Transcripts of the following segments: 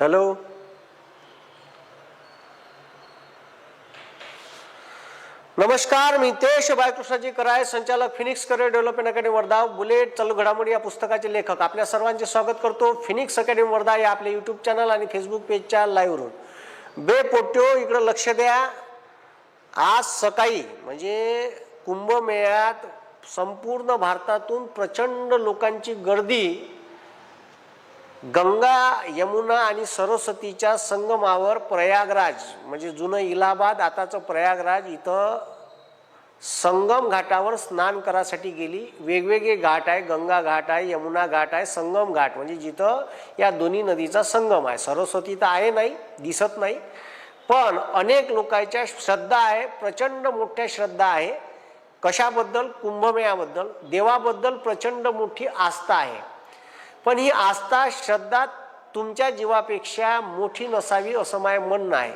Hello? नमस्कार मी तेश बाळकृष्णाजी कराय संचालक Phoenix career development academy Wardha bullet चालू घडामोडी या पुस्तकाचे लेखक. आपल्या सर्वांचे स्वागत करतो फिनिक्स अकॅडमी वर्धा या आपल्या यूट्यूब चॅनल आणि फेसबुक पेजच्या लाईव्हवरून बे पोट्यो इकडं लक्ष द्या. आज सकाळी म्हणजे कुंभमेळ्यात संपूर्ण भारतातून प्रचंड लोकांची गर्दी गंगा यमुना आणि सरस्वतीच्या संगमावर प्रयागराज म्हणजे जुनं इलाहाबाद आताचं प्रयागराज इथं संगम घाटावर स्नान करासाठी गेली. वेगवेगळे घाट आहे गंगा घाट आहे यमुना घाट आहे संगम घाट म्हणजे जिथं या दोन्ही नदीचा संगम आहे. सरस्वती तर आहे नाही दिसत नाही पण अनेक लोकांच्या श्रद्धा आहे प्रचंड मोठ्या श्रद्धा आहे. कशाबद्दल? कुंभमेळ्याबद्दल. देवाबद्दल प्रचंड मोठी आस्था आहे. पण ही आस्था श्रद्धा तुमच्या जीवापेक्षा मोठी नसावी असं माझं म्हणणं आहे.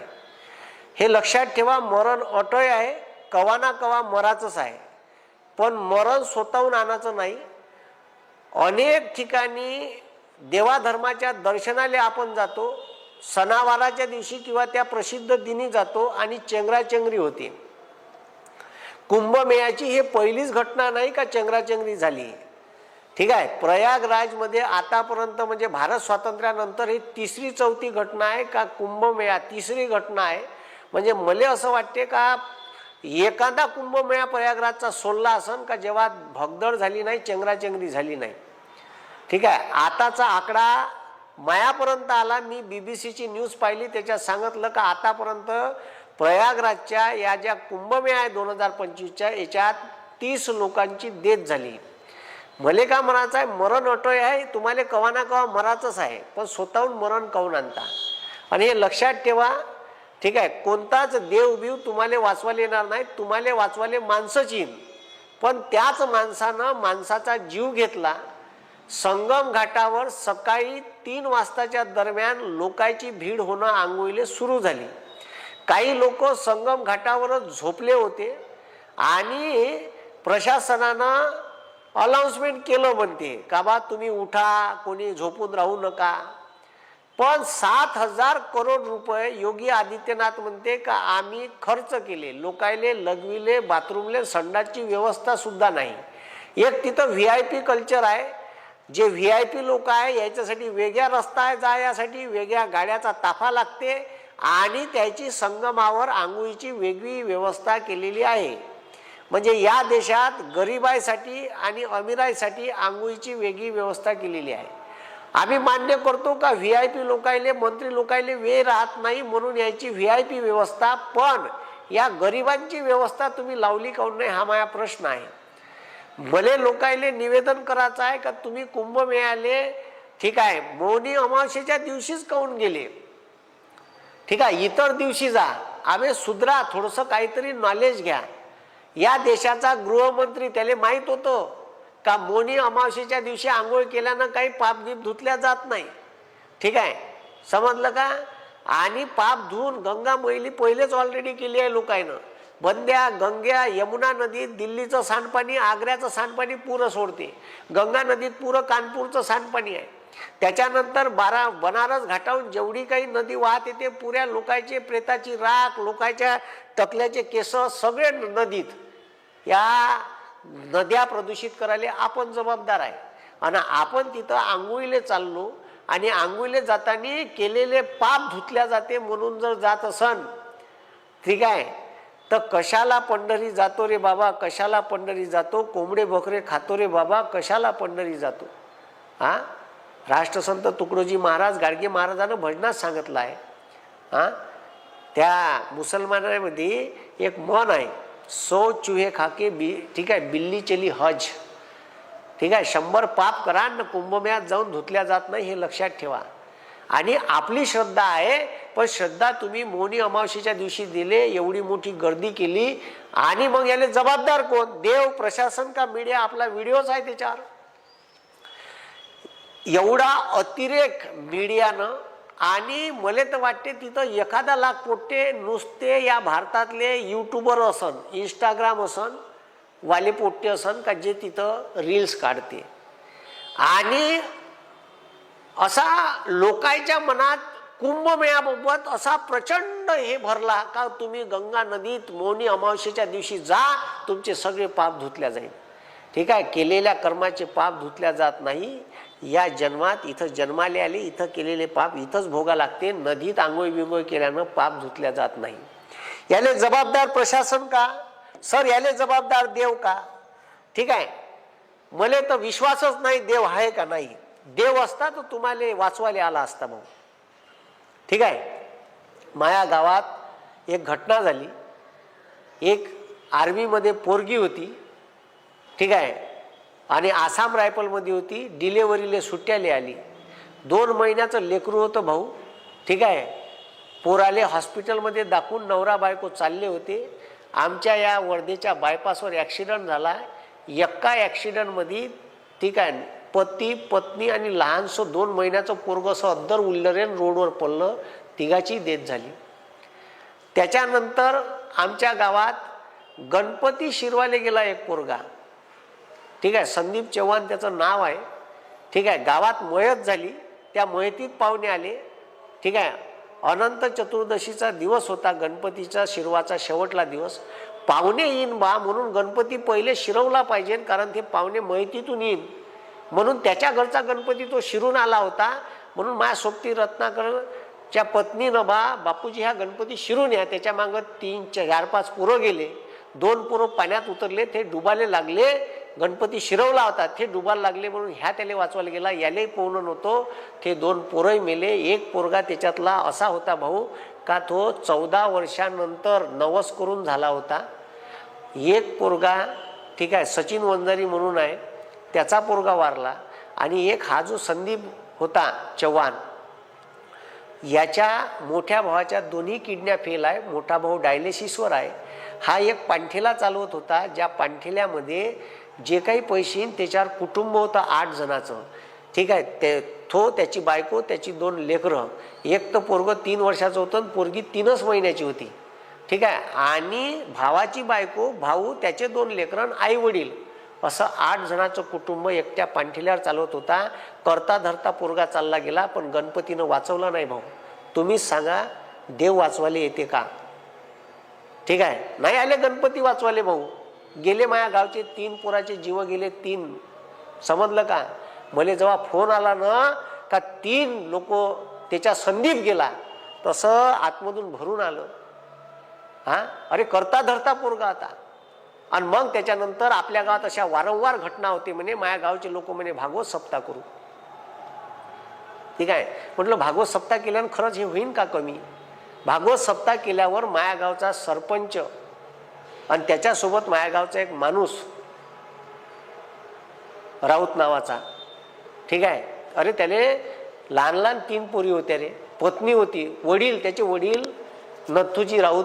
हे लक्षात ठेवा मरण अटय आहे कवा ना कवा मराचंच आहे. पण मरण स्वतःहून आणायचं नाही. अनेक ठिकाणी देवाधर्माच्या दर्शनाला आपण जातो सणावाराच्या दिवशी किंवा त्या प्रसिद्ध दिनी जातो आणि चेंगराचेंगरी होते. कुंभमेळ्याची हे पहिलीच घटना नाही का चेंगराचेंगरी झाली? ठीक आहे. प्रयागराजमध्ये आतापर्यंत म्हणजे भारत स्वातंत्र्यानंतर ही तिसरी चौथी घटना आहे का कुंभमेळा? तिसरी घटना आहे. म्हणजे मला असं वाटते का एखादा कुंभमेळा प्रयागराजचा सोडला असन का जेव्हा भगदड झाली नाही चेंगराचेंगरी झाली नाही. ठीक आहे. आताचा आकडा मायापर्यंत आला. मी बी बी सीची न्यूज पाहिली. त्याच्यात सांगितलं का आतापर्यंत प्रयागराजच्या या ज्या कुंभमेळा आहे दोन हजार पंचवीसच्या याच्यात तीस लोकांची डेथ झाली. मले का म्हणायचं आहे? मरण अटोय आहे. तुम्हाला कवा ना कवा मराचंच आहे. पण स्वतःहून मरण काऊन आणता? आणि हे लक्षात ठेवा. ठीक आहे. कोणताच देव बिव तुम्हाला वाचवायला येणार नाही. तुम्हाला वाचवायला माणसंच येईन. पण त्याच माणसानं माणसाचा जीव घेतला. संगम घाटावर सकाळी तीन वाजताच्या दरम्यान लोकांची भीड होणं आंघोळीले सुरू झाली. काही लोक संगम घाटावरच झोपले होते. आणि प्रशासनानं अनाऊन्समेंट केलं म्हणते. का बा तुम्ही उठा कोणी झोपून राहू नका. पण सात हजार करोड रुपये योगी आदित्यनाथ म्हणते का आम्ही खर्च केले. लोकायले लघवीले बाथरूमले संडासची व्यवस्था सुद्धा नाही. एक तिथं व्ही आय पी कल्चर आहे. जे व्ही आय पी लोक आहे याच्यासाठी वेगळा रस्ता आहे जाण्यासाठी वेगळ्या गाड्याचा ताफा लागते आणि त्याची संगमावर आंघोळीची वेगळी व्यवस्था केलेली आहे. म्हणजे या देशात गरिबाईसाठी आणि अमिराईसाठी आंघोळीची वेगळी व्यवस्था केलेली आहे. आम्ही मान्य करतो का व्ही आय पी लोकायले मंत्री लोकायले वेळ राहत नाही म्हणून याची व्ही आय पी व्यवस्था पण या गरिबांची व्यवस्था तुम्ही लावली काऊन नाही हा माझा प्रश्न आहे. भले लोकायले निवेदन करायचं आहे का तुम्ही कुंभ मिळाले ठीक आहे मौनी अमावस्येच्या दिवशीच काऊन गेले? ठीक आहे इतर दिवशी जा आम्ही सुधरा थोडंसं काहीतरी नॉलेज घ्या. या देशाचा गृहमंत्री त्याला माहीत होतं का मोनी अमावस्येच्या दिवशी आंघोळ केल्यानं काही पापदीप धुतल्या जात नाही. ठीक आहे? समजलं का? आणि पाप धुवून गंगा मैली पहिलेच ऑलरेडी केली आहे लोकांनं बंद्या गंग्या यमुना नदीत दिल्लीचं सांडपाणी आग्र्याचं सांडपाणी पुरं सोडते. गंगा नदीत पुरं कानपूरचं सांडपाणी आहे. त्याच्यानंतर बारा बनारस घाटाहून जेवढी काही नदी वाहत येते पुऱ्या लोकांचे प्रेताची राख लोकांच्या टकल्याचे केस सगळे नदीत. या नद्या प्रदूषित करायला आपण जबाबदार आहे. आणि आपण तिथं आंघोळीले चाललो आणि आंघोळीले जाताना केलेले पाप धुतल्या जाते म्हणून जर जात असन ठीक आहे तर कशाला पंढरी जातो रे बाबा कशाला पंढरी जातो? कोंबडे बकरे खातो रे बाबा कशाला पंढरी जातो? हा राष्ट्रसंत तुकडोजी महाराज गाडगे महाराजानं भजनात सांगितलं आहे. हां त्या मुसलमानामध्ये एक मन आहे सो चूहे खाके बी ठीक आहे बिल्ली चली हज. ठीक आहे शंभर पाप करा न कुंभमेळ्यात जाऊन धुतल्या जात नाही हे लक्षात ठेवा. आणि आपली श्रद्धा आहे पण श्रद्धा तुम्ही मोनी अमावशीच्या दिवशी दिले एवढी मोठी गर्दी केली आणि मग याला जबाबदार कोण? देव प्रशासन का मीडिया? आपला व्हिडिओच आहे त्याच्यावर. एवढा अतिरेक मीडियानं आणि मला तर वाटते तिथं एखादा लाख पोट्टे नुसते या भारतातले यूट्यूबर असन इंस्टाग्राम असन वाले पोट्टे असन का जे तिथं रील्स काढते. आणि असा लोकांच्या मनात कुंभमेळ्याबाबत असा प्रचंड हे भरला का तुम्ही गंगा नदीत मौनी अमावस्येच्या दिवशी जा तुमचे सगळे पाप धुतल्या जाईल. ठीक आहे केलेल्या कर्माचे पाप धुतल्या जात नाही. या जन्मात इथं जन्माले आले इथं केलेले पाप इथंच भोगा लागते. नदीत आंघोळ बिंगोळ केल्यानं पाप धुतल्या जात नाही. याले जबाबदार प्रशासन का? सर याले जबाबदार देव का? ठीक आहे. मला तर विश्वासच नाही देव आहे का नाही? देव असता तर तुम्हाला वाचवायला आला असता भाऊ. ठीक आहे. माया गावात एक घटना झाली. एक आर्मीमध्ये पोरगी होती. ठीक आहे. आणि आसाम रायफलमध्ये होती डिलेवरीला सुट्ट्याले आली. दोन महिन्याचं लेकरू होतं भाऊ. ठीक आहे. पोराले हॉस्पिटलमध्ये दाखवून नवरा बायको चालले होते. आमच्या या वर्धेच्या बायपासवर ॲक्सिडेंट झाला. एका ॲक्सिडंटमध्ये ठीक आहे पती पत्नी आणि लहानसं दोन महिन्याचं पोरग असं अद्दर उल्लरेन रोडवर पडलं. तिघाची देत झाली. त्याच्यानंतर आमच्या गावात गणपती शिरवाले गेला एक पोरगा. ठीक आहे संदीप चव्हाण त्याचं नाव आहे. ठीक आहे गावात मयत झाली त्या मयतीत पाहुणे आले. ठीक आहे अनंत चतुर्दशीचा दिवस होता गणपतीचा शिरवाचा शेवटला दिवस. पाहुणे येईन बा म्हणून गणपती पहिले शिरवला पाहिजे कारण ते पाहुणे मयतीतून येईन. म्हणून त्याच्या घरचा गणपती तो शिरून आला होता. म्हणून माझ्या सोबती रत्नाकरच्या पत्नीनं बा बापूजी हा गणपती शिरून या. त्याच्या मागं तीन चार पाच पुरं गेले. दोन पुरं पाण्यात उतरले ते डुबाले लागले. गणपती शिरवला होता. ते डुबायला लागले म्हणून ह्या त्याला वाचवायला गेला. यालाही पोहणं नव्हतो. ते दोन पोरंही मेले. एक पोरगा त्याच्यातला असा होता भाऊ का तो चौदा वर्षानंतर नवस करून झाला होता. एक पोरगा ठीक आहे सचिन वंजारी म्हणून आहे. त्याचा पोरगा वारला आणि एक हा जो संदीप होता चव्हाण याच्या मोठ्या भावाच्या दोन्ही किडन्या फेल आहे. मोठा भाऊ डायलिसिसवर आहे. हा एक पांठेला चालवत होता. ज्या पांठेल्यामध्ये जे काही पैसे येईन त्याच्यावर कुटुंब होतं आठ जणाचं. ठीक आहे? ते तो त्याची बायको त्याची दोन लेकरं. एक तर पोरगं तीन वर्षाचं होतं आणि पोरगी तीनच महिन्याची होती. ठीक आहे? आणि भावाची बायको भाऊ त्याचे दोन लेकरं आई वडील असं आठ जणाचं कुटुंब एकट्या पांठिल्यावर चालवत होता. करता धरता पोरगा चालला गेला पण गणपतीनं वाचवला नाही भाऊ. तुम्हीच सांगा देव वाचवाले येते का? ठीक आहे? नाही आले गणपती वाचवाले भाऊ. गेले माया गावचे तीन पोराचे जीव गेले तीन. समजलं का? मला जेव्हा फोन आला ना का तीन लोक त्याच्या संदीप गेला तसं आतमधून भरून आलं. हा? अरे करता धरता पोरगा आता. आणि मग त्याच्यानंतर आपल्या गावात अशा वारंवार घटना होते म्हणे माया गावचे लोक म्हणे भागवत सप्ताह करू. ठीक आहे? म्हटलं भागवत सप्ताह केल्यानं खरंच हे होईन का कमी? भागवत सप्ताह केल्यावर माया गावचा सरपंच आणि त्याच्यासोबत मायागावचा एक माणूस राऊत नावाचा. ठीक आहे? अरे त्याले लहान लहान तीन पोरी होत्या रे. पत्नी होती वडील त्याचे वडील नथुजी राऊत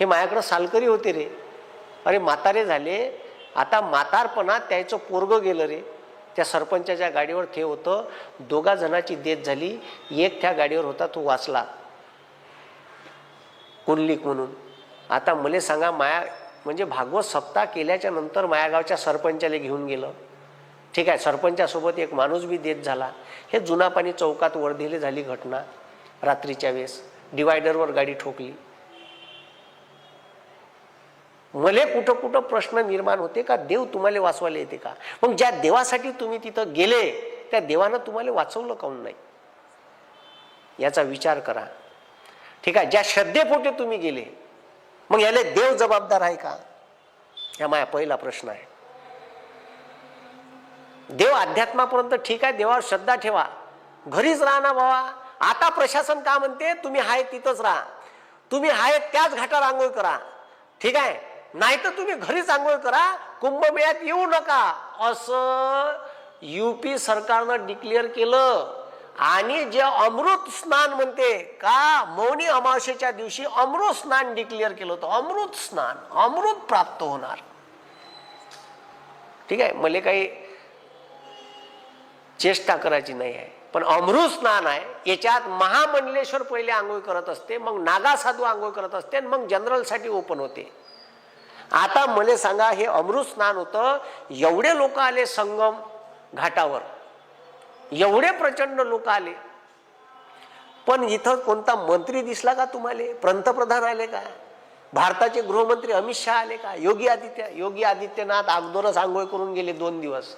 हे माझ्याकडं सालकरी होते रे. अरे म्हातारे झाले. आता म्हातारपणात त्याचं पोरगं गेलं रे. त्या सरपंचाच्या गाडीवर ते होतं. दोघा जणाची झाली. एक त्या गाडीवर होता तो वाचला कुंडलिक म्हणून. आता मला सांगा माया म्हणजे भागवत सप्ताह केल्याच्यानंतर मायागावच्या सरपंचाला घेऊन गेलं. ठीक आहे सरपंचासोबत एक माणूस बी देत झाला. हे जुना पाणी चौकात वर्धेले झाली घटना. रात्रीच्या वेळेस डिवायडरवर गाडी ठोकली. मले कुठं कुठं प्रश्न निर्माण होते का? देव तुम्हाला वाचवायला येते का? मग ज्या देवासाठी तुम्ही तिथं गेले त्या देवानं तुम्हाला वाचवलं काऊन नाही? याचा विचार करा. ठीक आहे ज्या श्रद्धेपोटे तुम्ही गेले मग याला देव जबाबदार आहे का? हा माझा पहिला प्रश्न आहे. देव अध्यात्मापर्यंत ठीक आहे देवावर श्रद्धा ठेवा. घरीच राहा ना बाबा आता प्रशासन का म्हणते? तुम्ही हाय तिथंच राहा. तुम्ही हाय त्याच घाटावर आंघोळ करा. ठीक आहे? नाही तर तुम्ही घरीच आंघोळ करा. कुंभमेळ्यात येऊ नका. असं युपी सरकारनं डिक्लेअर केलं. आणि जे अमृत स्नान म्हणते का? मौनी अमावस्येच्या दिवशी अमृत स्नान डिक्लेअर केलं होतं. अमृत स्नान अमृत प्राप्त होणार. ठीक आहे? मला काही चेष्टा करायची नाही आहे. पण अमृत स्नान आहे. याच्यात महामंडलेश्वर पहिले आंघोळ करत असते मग नागा साधू आंघोळ करत असते आणि मग जनरलसाठी ओपन होते. आता मला सांगा हे अमृत स्नान होतं एवढे लोक आले संगम घाटावर. एवढे प्रचंड लोक आले. पण इथं कोणता मंत्री दिसला का तुम्हाला? पंतप्रधान आले का? भारताचे गृहमंत्री अमित शहा आले का? योगी आदित्य योगी आदित्यनाथ अगोदरच आंघोळ करून गेले दोन दिवस.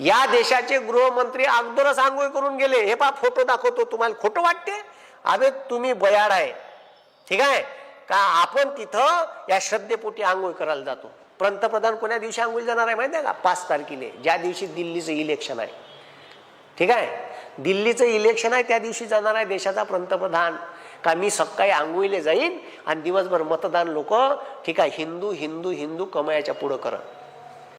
या देशाचे गृहमंत्री अगोदरच आंघोळ करून गेले. हे पा फोटो दाखवतो तुम्हाला. खोटं वाटते? अबे तुम्ही बयाड आहे. ठीक आहे? का आपण तिथं या श्रद्धेपोटी आंघोळ करायला जातो? पंतप्रधान कोण्या दिवशी आंघोळ जाणार आहे माहिती आहे का? पाच तारखेला. ज्या दिवशी दिल्लीचं इलेक्शन आहे. ठीक आहे? दिल्लीचं इलेक्शन आहे त्या दिवशी जाणार आहे देशाचा पंतप्रधान. का मी सकाळी आंघोळीले जाईन आणि दिवसभर मतदान लोक ठीक आहे हिंदू हिंदू हिंदू कमयाच्या पुढं करत